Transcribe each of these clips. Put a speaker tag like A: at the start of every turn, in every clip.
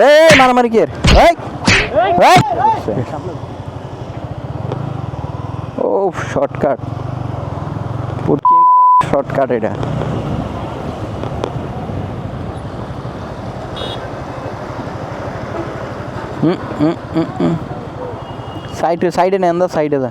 A: এই মারামারি কি ও শর্টকাট পুটকি মারার শর্টকাট এটা। হুম হুম হুম হুম সাইডে সাইডে নেন দা সাইডে দা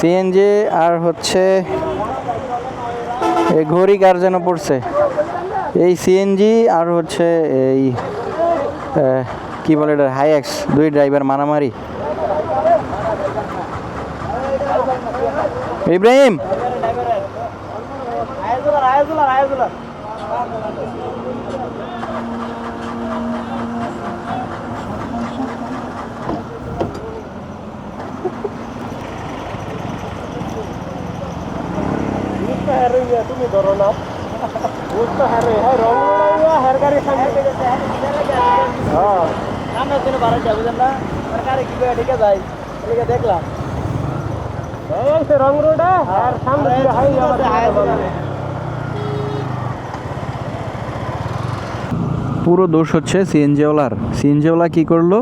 A: সিএনজি আর হচ্ছে এই ঘড়ি কার যেন পড়ছে? এই সিএনজি আর হচ্ছে এই কি বলে এটা? হাইএক্স দুই ড্রাইভার মারামারি। ইব্রাহিম!
B: তুমি ধরো না। বুঝতে হারে হ্যাঁ রং হের গাড়ি সামনে হ্যাঁ।
C: বাড়া না? সরকারে কি করে এদিকে দেখলাম।
B: এই সে রং রোডে আর সামনে দিয়ে হাই
A: পুরো দোষ হচ্ছে সিএনজিওলার সিএনজিওলা কি করল?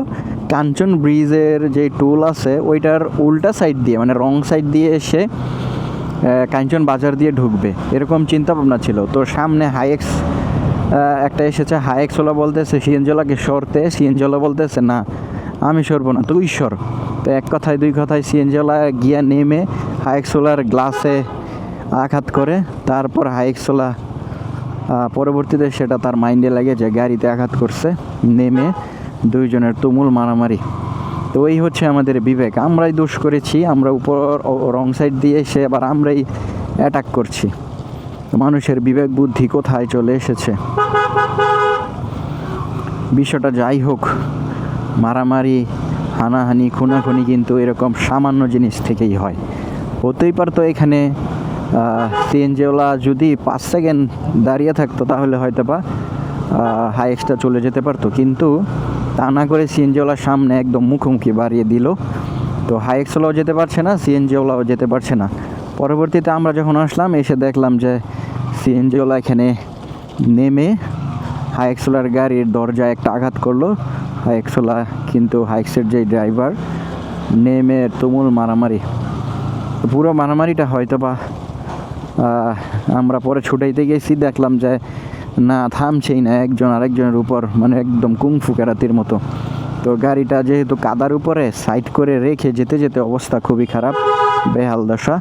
A: কাঞ্চন ব্রিজের যে টুল আছে ওইটার উল্টা সাইড দিয়ে মানে রং সাইড দিয়ে এসে কাঞ্চন বাজার দিয়ে ঢুকবে। এরকম চিন্তা ভাবনা ছিল। তো সামনে হাইএক্স একটা এসেছে। হাইএক্সওলা বলতেছে সিএনজিওলাকে সরতে। সিএনজিওলা বলতেছে না আমি সরবো না তুই সর। তো এক কথায় দুই কথায় সিএনজিওলা গিয়া নেমে হাইএক্সওলার গ্লাসে আঘাত করে। তারপর হাইএক্সওলা আহ, পরবর্তীতে সেটা তার মাইন্ডে লাগে যে গাড়িতে আঘাত করছে। নেমে দুইজনের তুমুল মারামারি। তো এই হচ্ছে আমাদের বিবেক। আমরাই দোষ করেছি, আমরা উপর রং সাইড দিয়ে এসে আবার আমরাই অ্যাটাক করছি। মানুষের বিবেক বুদ্ধি কোথায় চলে এসেছে? বিষয়টা যাই হোক, মারামারি, হানাহানি, খুনাখুনি কিন্তু এরকম সামান্য জিনিস থেকেই হয়। হতেই পারতো এখানে সিএনজিওলা যদি পাঁচ সেকেন্ড দাঁড়িয়ে থাকতো তাহলে হয়তো বা হাই এক্সটা চলে যেতে পারতো। কিন্তু তা না করে সিএনজিওলার সামনে একদম মুখোমুখি বাড়িয়ে দিল। তো হাই এক্সওয়ালাও যেতে পারছে না সিএনজিওলাও যেতে পারছে না। পরবর্তীতে আমরা যখন আসলাম, এসে দেখলাম যে সিএনজিওলা এখানে নেমে হাই এক্সোলার গাড়ির দরজায় একটা আঘাত করল। হাই এক্সোলা কিন্তু হাইক্সের যে ড্রাইভার নেমে তুমুল মারামারি। পুরো মারামারিটা হয়তো বা আমরা পরে ছুটাইতে গেছি, দেখলাম যে না থামছেই না, একজন আরেকজনের উপর মানে একদম কুংফু কেরাতির মতো। তো গাড়িটা যেহেতু কাদার উপরে, সাইড করে রেখে যেতে যেতে অবস্থা খুবই খারাপ, বেহাল দশা।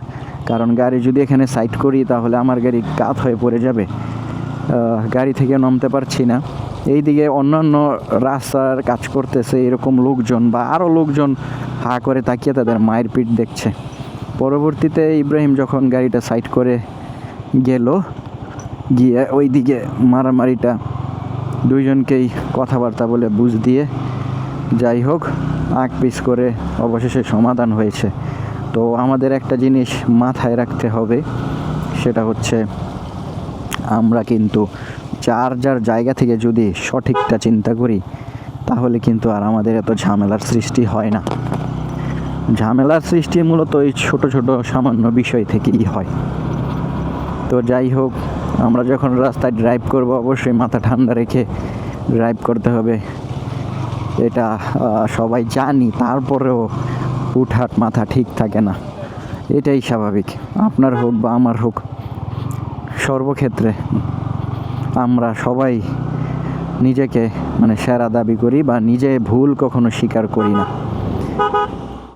A: কারণ গাড়ি যদি এখানে সাইড করি, তাহলে আমার গাড়ি কাত হয়ে পড়ে যাবে। গাড়ি থেকে নামতে পারছি না। এইদিকে অন্যান্য রাস্তার কাজ করতেছে এরকম লোকজন বা আরও লোকজন হা করে তাকিয়ে তাদের মায়ের পিঠ দেখছে। পরবর্তীতে ইব্রাহিম যখন গাড়িটা সাইড করে গেল গিয়ে ওইদিকে মারামারিটা দুইজনকেই কথাবার্তা বলে বুঝ দিয়ে যাই হোক, আগ পিস করে অবশেষে সমাধান হয়েছে। তো আমাদের একটা জিনিস মাথায় রাখতে হবে, সেটা হচ্ছে আমরা কিন্তু যার যার জায়গা থেকে যদি সঠিকটা চিন্তা করি, তাহলে কিন্তু আর আমাদের এত ঝামেলার সৃষ্টি হয় না। ঝামেলার সৃষ্টি মূলত এই ছোট ছোট সামান্য বিষয় থেকেই হয়। তো যাই হোক, আমরা যখন রাস্তায় ড্রাইভ করব, অবশ্যই মাথা ঠান্ডা রেখে ড্রাইভ করতে হবে। এটা সবাই জানি, তারপরেও উঠাট মাথা ঠিক থাকে না। এটাই স্বাভাবিক, আপনার হোক বা আমার হোক। সর্বক্ষেত্রে আমরা সবাই নিজেকে মানে সেরা দাবি করি বা নিজে ভুল কখনো স্বীকার করি না।